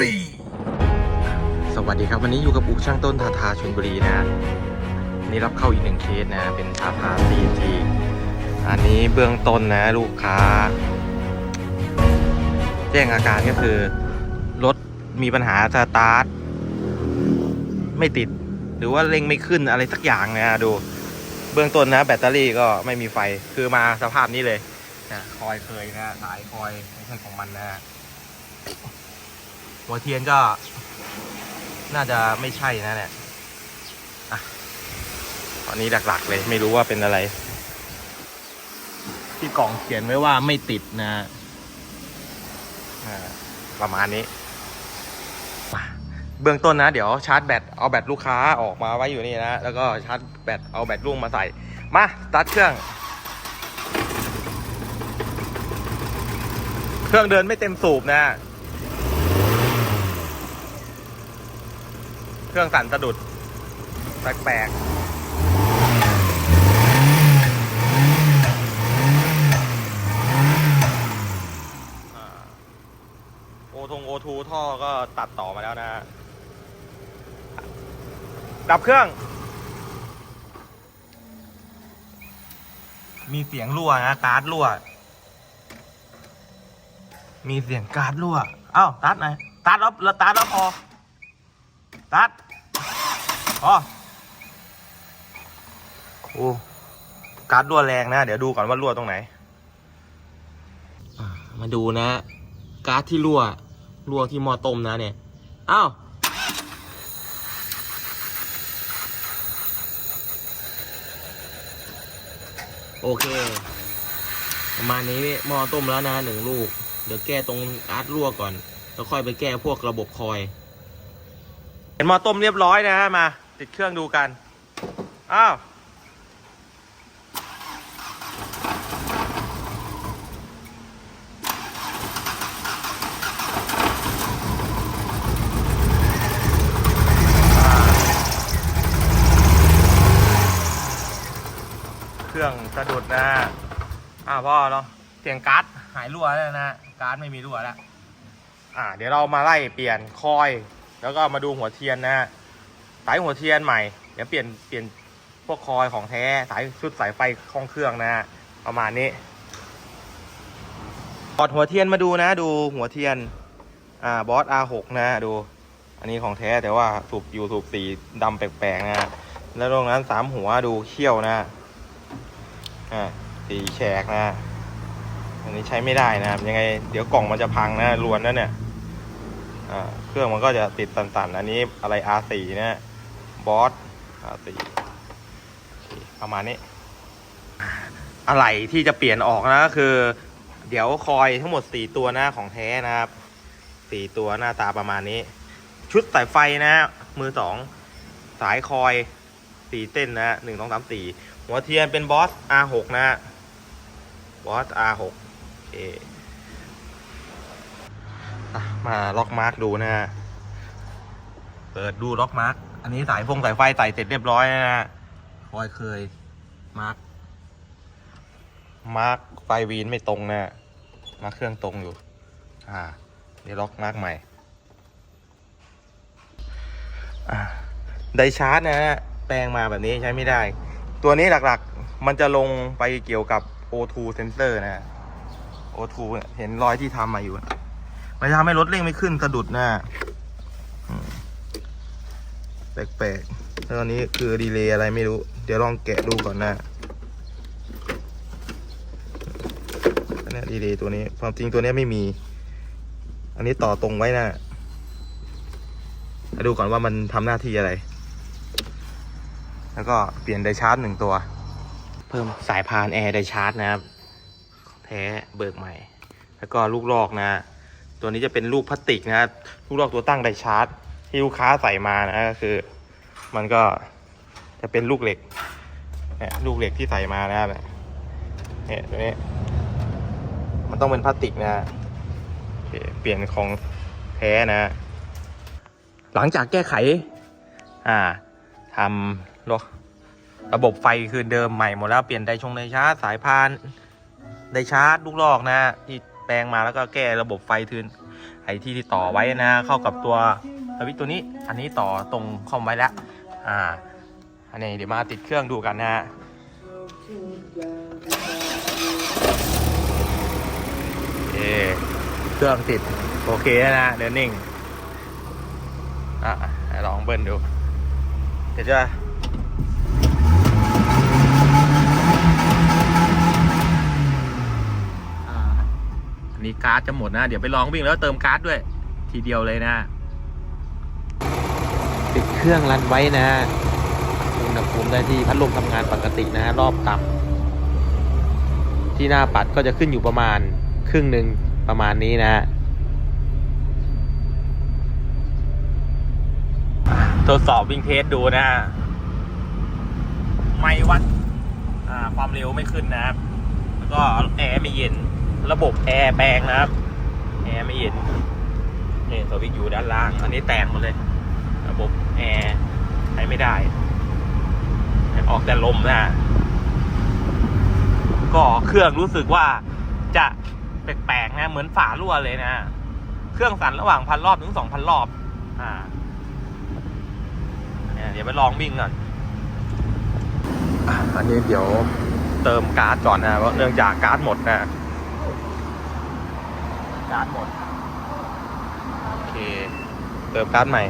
รี สวัสดีครับ วันนี้อยู่กับอุกช่างต้นทาทาชนบุรีนะนนี้รับเข้าอีกหนึ่งเคสนะ เป็นทาทา CNG อันนี้เบื้องต้นนะลูกค้า แจ้งอาการก็คือ รถมีปัญหาสตาร์ท ไม่ติด หรือว่าเร่งไม่ขึ้นอะไรสักอย่างนะดู เบื้องต้นนะ แบตเตอรี่ก็ไม่มีไฟคือมาสภาพนี้เลยนะคอยเคยนะสายคอยไม่ใช่ของมันนะ หัวเทียนก็น่าจะไม่ใช่นะเนี่ยอะตอนนี้หลักๆเลยไม่รู้ว่าเป็นอะไร ที่กล่องเขียนไว้ว่าไม่ติดนะอ่าประมาณนี้อะเบื้องต้นนะ เดี๋ยวชาร์จแบตเอาแบตลูกค้าออกมาไว้อยู่นี่นะ แล้วก็ชาร์จแบตเอาแบตลุงมาใส่ มาสตาร์ทเครื่อง เครื่องเดินไม่เต็มสูบนะ เครื่องสั่นสะดุด แปลกๆโอทงโอทูท่อก็ตัดต่อมาแล้วนะ ดับเครื่อง มีเสียงรั่วนะการ์ดรั่ว มีเสียงการ์ดรั่ว อ้าวตัดไหนตัดแล้วตัดแล้วพอ ตัดพอโอ้การรั่วแรงนะ เดี๋ยวดูก่อนว่ารั่วตรงไหน มาดูนะ การ์ดที่รั่ว รั่วที่หม้อต้มนะเนี่ย อ้าว โอเค ประมาณนี้หม้อต้มแล้วนะหนึ่งลูก เดี๋ยวแก้ตรงการ์ดรั่วก่อน แล้วค่อยไปแก้พวกระบบคอย ห็นหม้อต้มเรียบร้อยนะฮะมา ติดเครื่องดูกัน อ้าว เครื่องสะดุดนะอ่าพ่อเนาะเสียงการ์ดหายรั่วแล้วนะการ์ดไม่มีรั่วแล้ว อ่า เดี๋ยวเรามาไล่เปลี่ยนคอย แล้วก็มาดูหัวเทียนนะสายหัวเทียนใหม่ เดี๋ยวเปลี่ยนเปลี่ยนพวกคอยของแท้สายชุดสายไฟคล้องเครื่องนะประมาณนี้ถอดหัวเทียนมาดูนะ ดูหัวเทียน อ่าบอส R6 นะดู อันนี้ของแท้แต่ว่าสูบอยู่สูบสีดำแปลกๆนะแล้วตรงนั้นสามหัวดูเขี้ยวนะอ่าสีแฉกนะอันนี้ใช้ไม่ได้นะยังไง เดี๋ยวกล่องมันจะพังนะรวนแล้วเนี่ยอ่า เครื่องมันก็จะติดตันๆ อันนี้อะไร R4 นะบอส R4 ประมาณนี้ อะไรที่จะเปลี่ยนออกนะก็คือ เดี๋ยวคอยทั้งหมด 4 ตัวหนะของแท้นะครับ 4 ตัวหน้าตาประมาณนี้ ชุดสายไฟนะ มือสองสายคอยสี่เส้นนะหนึ่งสองสามสี่หัวเทียนเป็นบอส R6 นะบอส R6 โอเค มาล็อกมาร์กดูนะฮะ เปิดดูล็อกมาร์กอันนี้สายฟงสายไฟใส่เสร็จเรียบร้อยนะฮะคอยเคยมาร์กมาร์กไฟวีนไม่ตรงนะ มาร์กเครื่องตรงอยู่ อ่าเดี๋ยวล็อกมาร์กใหม่ อ่า ไดชาร์จนะฮะ แปลงมาแบบนี้ใช้ไม่ได้ ตัวนี้หลักๆ มันจะลงไปเกี่ยวกับ O2 sensor นะฮะ O2 เนี่ยเห็นรอยที่ทำมาอยู่ มันจะทำให้รถเร่งไม่ขึ้นสะดุดนะแปลกๆแล้วตอนนี้คือดีเลย์อะไรไม่รู้ เดี๋ยวลองแกะดูก่อนนะอันนี้ดีเลย์ตัวนี้ ความจริงตัวนี้ไม่มี อันนี้ต่อตรงไว้นะมาดูก่อนว่ามันทำหน้าที่อะไร แล้วก็เปลี่ยนไดชาร์จหนึ่งตัว เพิ่มสายพานแอร์ไดชาร์จนะครับ แท้เบิกใหม่ แล้วก็ลูกลอกนะ ตัวนี้จะเป็นลูกพลาสติกนะลูกลอกตัวตั้งไดชาร์จ ที่ลูกค้าใส่มานะก็คือ มันก็จะเป็นลูกเหล็กลูกเหล็กที่ใส่มานะครับเนี่ยตัวนี้มันต้องเป็นพลาสติกนะเปลี่ยนของแท้นะ หลังจากแก้ไข อ่าทำระระบบไฟคืนเดิมใหม่หมดแล้วเปลี่ยนไดชงไดชาร์จสายพานไดชาร์จลูกลอกนะที่ ปลงมาแล้วก็แก้ระบบไฟคืนไอที่ที่ต่อไว้นะ เข้ากับตัวสวิตตัวนี้ อันนี้ต่อตรงคอมไว้แล้วอ่าอันนี้เดี๋ยวมาติดเครื่องดูกันนะฮะโอเคเครื่องติดโอเคนะเดินนิ่งอะลองเบิ้ลดู เดี๋ยวจะ อ่าอั นี้การ์ดจะหมดนะ เดี๋ยวไปลองวิ่งแล้วเติมการ์ดด้วย ทีเดียวเลยนะ ปิดเครื่องรันไว้นะอุณหภูมิได้ที่พัดลมทำงานปกตินะรอบต่ำที่หน้าปัดก็จะขึ้นอยู่ประมาณครึ่งหนึ่งประมาณนี้นะทดสอบวิ่งเทสดูนะไม่วัดความเร็วไม่ขึ้นนะครับ แล้วก็แอร์ไม่เย็น ระบบแอร์แปลงนะครับ แอร์ไม่เย็นนี่สวิตช์อยู่ด้านล่าง อันนี้แตกหมดเลย ระบบแอร์ใช้ไม่ได้ ออกแต่ลมนะก็เครื่องรู้สึกว่าจะแปลกๆนะ เหมือนฝารั่วเลยนะ เครื่องสั่นระหว่างพันรอบถึงสองพันรอบ อ่าเนี่ยเดี๋ยวไปลองวิ่งก่อนอันนี้เดี๋ยวเติมการ์ดก่อนนะเพราะเนื่องจากการ์ดหมดนะ การ์ดหมด โอเค เติมการ์ดใหม่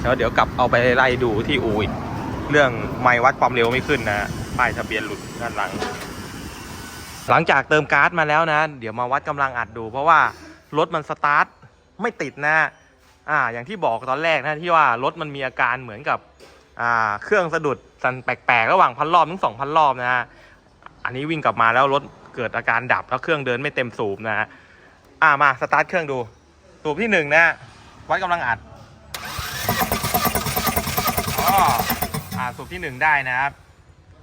แล้วเดี๋ยวกลับเอาไปไล่ดูที่อูอีก เรื่องไม่วัดความเร็วไม่ขึ้นนะป้ายทะเบียนหลุดด้านหลัง หลังจากเติมการ์ดมาแล้วนะ เดี๋ยวมาวัดกำลังอัดดู เพราะว่ารถมันสตาร์ทไม่ติดนะ อ่า อย่างที่บอกตอนแรกนะที่ว่ารถมันมีอาการเหมือนกับ อ่า เครื่องสะดุดสั่นแปลกๆ ระหว่างพันรอบถึงสองพันรอบนะฮะ อันนี้วิ่งกลับมาแล้วรถเกิดอาการดับแล้วเครื่องเดินไม่เต็มสูบนะฮะ อ่ามาสตาร์ทเครื่องดูสูบที่หนึ่งนะวัดกำลังอัดอ๋ออ่าสูบที่หนึ่งได้นะครับ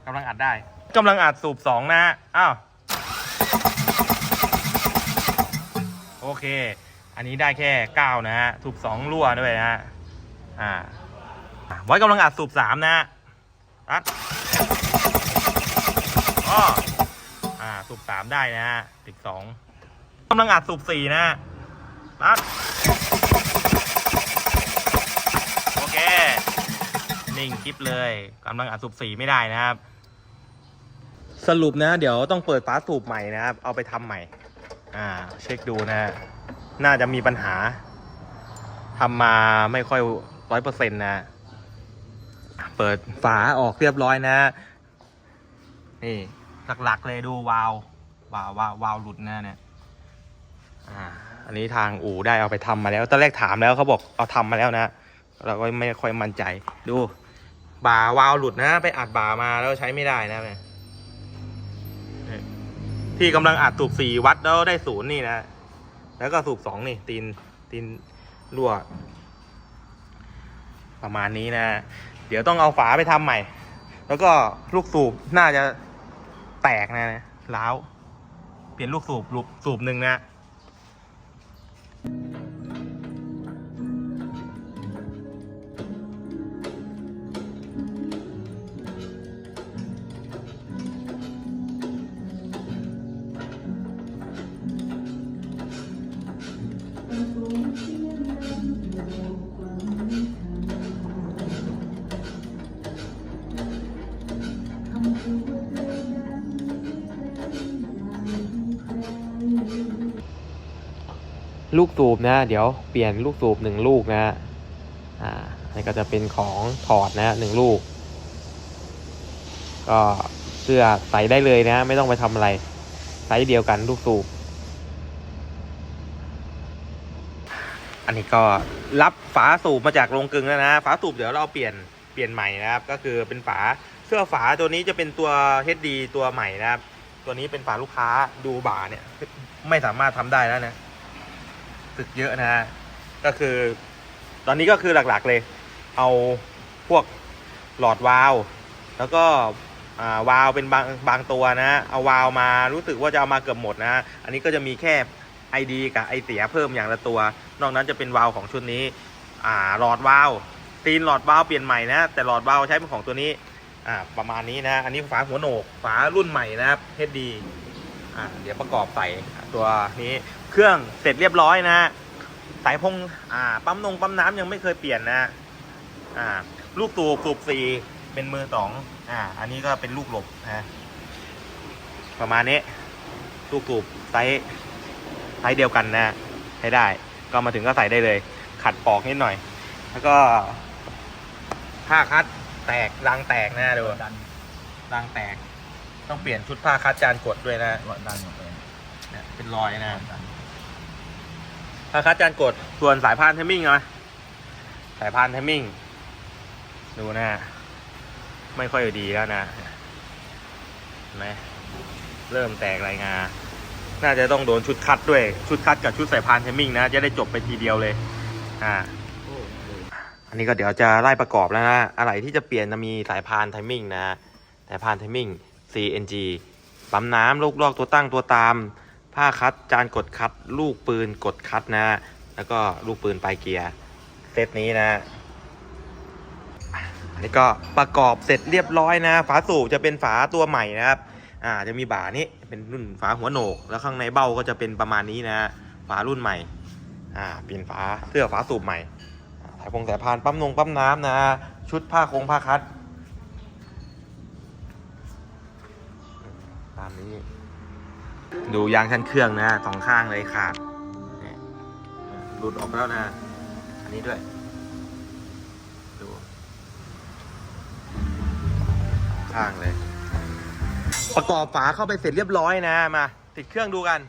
กำลังอัดได้กำลังอัดสูบสองนะอ้าวโอเค อันนี้ได้แค่เก้านะฮะสูบสองรั่วด้วยนะฮะอ่าอะไว้กำลังอัดสูบสามนะฮะอัดอ๋ออ่าสูบสามได้นะฮะติดสองำลังอัดสูบสี่นะฮะอัดโอเค นิ่งคลิปเลยกำลังอัดสูบสี่ไม่ได้นะครับ สรุปนะ เดี๋ยวต้องเปิดฝาสูบใหม่นะครับ เอาไปทำใหม่ อ่า เช็คดูนะฮะน่าจะมีปัญหาทำมาไม่ค่อยร้อยเปอร์เซ็นต์นะ เปิดฝาออกเรียบร้อยนะ นี่หลักๆเลยดูวาววาววาววาวหลุดนะเนี่ย อ่า อันนี้ทางอู่ได้เอาไปทำมาแล้ว ตอนแรกถามแล้วเขาบอกเอาทำมาแล้วนะ เราก็ไม่ค่อยมั่นใจ ดู บ่าวาล์วหลุดนะ ไปอัดบ่ามาแล้วใช้ไม่ได้นะเนี่ยที่กำลังอัดสูบสี่วัดแล้วได้ศูนย์นี่นะ แล้วก็สูบสองนี่ตีนตีนรั่ว ประมาณนี้นะ เดี๋ยวต้องเอาฝาไปทำใหม่ แล้วก็ลูกสูบน่าจะแตกนะล้าว เปลี่ยนลูกสูบลูกสูบหนึ่งนะ ลูกสูบนะ เดี๋ยวเปลี่ยนลูกสูบหนึ่งลูกนะอ่านี่ก็จะเป็นของถอดนะหนึ่งลูก ก็เสื้อใส่ได้เลยนะ ไม่ต้องไปทำอะไรไซส์เดียวกันลูกสูบ อันนี้ก็รับฝาสูบมาจากโรงกลึงแล้วนะ ฝาสูบเดี๋ยวเราเปลี่ยนเปลี่ยนใหม่นะครับ ก็คือเป็นฝาเสื้อฝาตัวนี้จะเป็นตัว HD ตัวใหม่นะครับ ตัวนี้เป็นฝาลูกค้าดูบ่าเนี่ย ไม่สามารถทำได้แล้วนะ สึกเยอะนะฮะก็คือ ตอนนี้ก็คือหลักๆเลย เอาพวกหลอดวาล์วแล้วก็วาล์วเป็นบางบางตัวนะเอาวาล์วมารู้สึกว่าจะเอามาเกือบหมดนะ อันนี้ก็จะมีแค่ ID กับไอเสียเพิ่มอย่างละตัว นอกนั้นจะเป็นวาล์วของชุดนี้หลอดวาล์วตีนหลอดวาล์วเปลี่ยนใหม่นะ แต่หลอดวาล์วใช้เป็นของตัวนี้ประมาณนี้นะ อันนี้ฝาหัวโหนกฝารุ่นใหม่นะครับ HD อ่าเดี๋ยวประกอบใส่ตัวนี้ เครื่องเสร็จเรียบร้อยนะพสายพงอ่าปั๊มนงปั๊มน้ำยังไม่เคยเปลี่ยนนะอ่าลูกตูบสูบสี่เป็นมือสองอ่า อันนี้ก็เป็นลูกหลบนะประมาณนี้ ลูกตูบไซส์ไซส์เดียวกันนะใช้ได้ ก็มาถึงก็ใส่ได้เลย ขัดปอกนิดหน่อย แล้วก็ผ้าคัดแตกรางแตกนะดูดันรางแตก ต้องเปลี่ยนชุดผ้าคัดจานกดด้วยนะว่าดันหมดเลยเนี่ยเป็นรอยนะ ดันผ้าคัดจานกดส่วนสายพานเทมมิ่งนะสายพานเทมมิ่ง ดูนะ ไม่ค่อยดีแล้วนะเห็นไหมเริ่มแตกรายงา น่าจะต้องโดนชุดคัดด้วย ชุดคัดกับชุดสายพานเทมมิ่งนะ จะได้จบไปทีเดียวเลย อ่า อันนี้ก็เดี๋ยวจะไล่ประกอบแล้วนะ อะไรที่จะเปลี่ยนจะมีสายพานไทมิ่งนะ สายพานไทมิ่ง CNG ปั๊มน้ำลูกลอกตัวตั้งตัวตาม ผ้าคัดจานกดคัด ลูกปืนกดคัดนะ แล้วก็ลูกปืนปลายเกียร์เซตนี้นะอันนี้ก็ประกอบเสร็จเรียบร้อยนะ ฝาสูบจะเป็นฝาตัวใหม่นะครับ อ่าจะมีบ่านี้เป็นรุ่นฝาหัวโหนก แล้วข้างในเบ้าก็จะเป็นประมาณนี้นะ ฝารุ่นใหม่ อ่าเปลี่ยนฝาเสื้อฝาสูบใหม่สายพงสายพานปั๊มนงปั๊มน้ำนะ ชุดผ้าโคงผ้าคัดตามนี้ ดูยางชั้นเครื่องนะสองข้างเลยขาดหลุดออกแล้วนะ อันนี้ด้วย ดู ข้างเลย ประกอบฝาเข้าไปเสร็จเรียบร้อยนะ มา ติดเครื่องดูกัน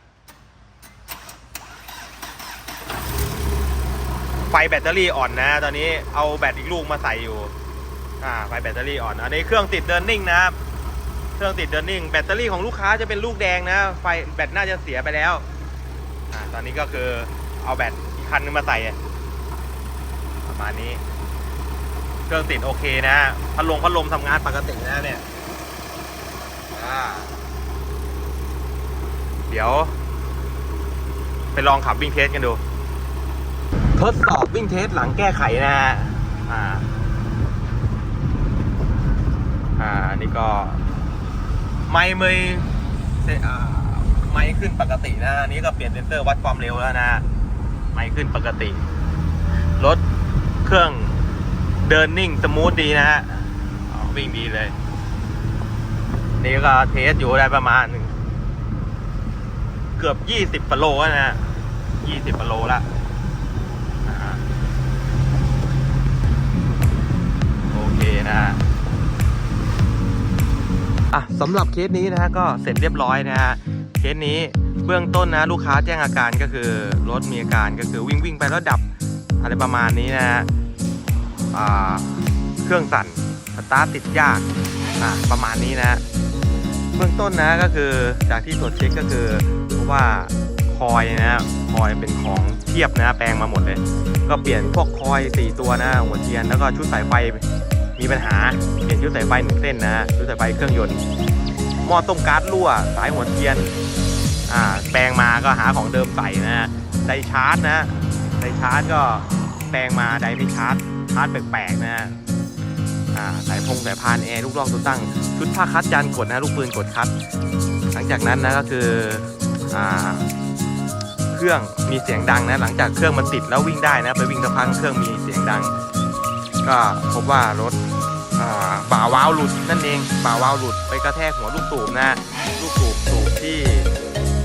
ไฟแบตเตอรี่อ่อนนะ ตอนนี้เอาแบตอีกลูกมาใส่อยู่ อ่า ไฟแบตเตอรี่อ่อน อันนี้เครื่องติดเดินนิ่งนะครับ เครื่องติดเดินนิ่ง แบตเตอรี่ของลูกค้าจะเป็นลูกแดงนะ ไฟแบตน่าจะเสียไปแล้วอ่าตอนนี้ก็คือเอาแบตอีกคันนึงมาใส่ประมาณนี้ เครื่องติดโอเคนะ พัดลมพัดลมทำงานปกตินะเนี่ยเดี๋ยว ไปลองขับวิ่งเทสกันดู ทดสอบวิ่งเทสหลังแก้ไขนะฮะอ่า อ่า นี่ก็ ไม่เมยเซอ่าไม่ขึ้นปกตินะอันนี้ก็เปลี่ยนเซนเซอร์วัดความเร็วแล้วนะ ไม่ขึ้นปกติ รถเครื่องเดินนิ่งสมูทดีนะฮะวิ่งดีเลย นี่ก็เทสอยู่ได้ประมาณ เกือบยี่สิบกิโลแล้วนะฮะยี่สิบกิโลละโอเคนะฮะ อะสำหรับเคสนี้นะฮะก็เสร็จเรียบร้อยนะฮะเคสนี้เบื้องต้นนะลูกค้าแจ้งอาการก็คือรถมีอาการก็คือวิ่งวิ่งไปแล้วดับอะไรประมาณนี้นะฮะเครื่องสั่นสตาร์ทติดยากอะประมาณนี้นะฮะเบื้องต้นนะก็คือจากที่ตรวจเช็คก็คือเพราะว่าคอยนะคอยเป็นของเทียบนะแปลงมาหมดเลย ก็เปลี่ยนพวกคอย 4 ตัวนะหัวเทียนแล้วก็ชุดสายไฟ มีปัญหาเปลี่ยนชุดสายไฟหนึ่งเส้นนะชุดสายไฟเครื่องยนต์หม้อต้มก๊าซรั่วสายหัวเทียนอ่าแปลงมาก็หาของเดิมใส่นะไดชาร์จนะไดชาร์จก็แปลงมาไดไม่ชาร์จชาร์จแปลกๆนะอ่าสายพงสายพานแอร์ลูกล่องตัวตั้งชุดผ้าคัดจานกดนะลูกปืนกดคัด หลังจากนั้นนะก็คืออ่าเครื่องมีเสียงดังนะหลังจากเครื่องมันติดแล้ววิ่งได้นะไปวิ่งสักพักเครื่องมีเสียงดัง ก็พบว่ารถอ่าบ่าวาวหลุดนั่นเองบ่าวาวหลุดไปกระแทกหัวลูกสูบนะลูกสูบสูบที่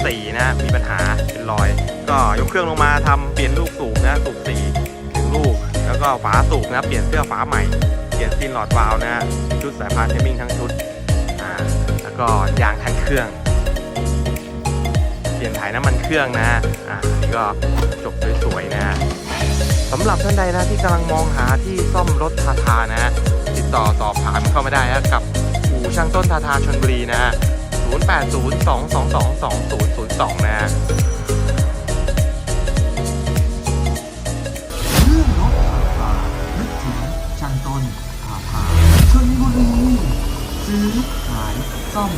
สี่นะมีปัญหาเป็นรอย ก็ยกเครื่องลงมาทำเปลี่ยนลูกสูบนะสูบสี่หนึ่งลูก แล้วก็ฝาสูบนะเปลี่ยนเสื้อฝาใหม่เปลี่ยนซีนหลอดวาล์วนะชุดสายพานเทมิ่งทั้งชุดอ่าแล้วก็ยางทั้งเครื่อง เปลี่ยนถ่ายน้ำมันเครื่องนะอ่านี่ก็จบสวยำหรับท่านใดนะที่กำลังมองหาที่ซ่อมรถทาทานะ ติดต่อสอบถามเข้ามาได้นะกับอู่ช่างต้นทาทาชนบุรีนะ 0802222002 นะเรื่องรถทาทานึกถึงช่างต้นทาทาชนบุรีซื้อขายซ่อม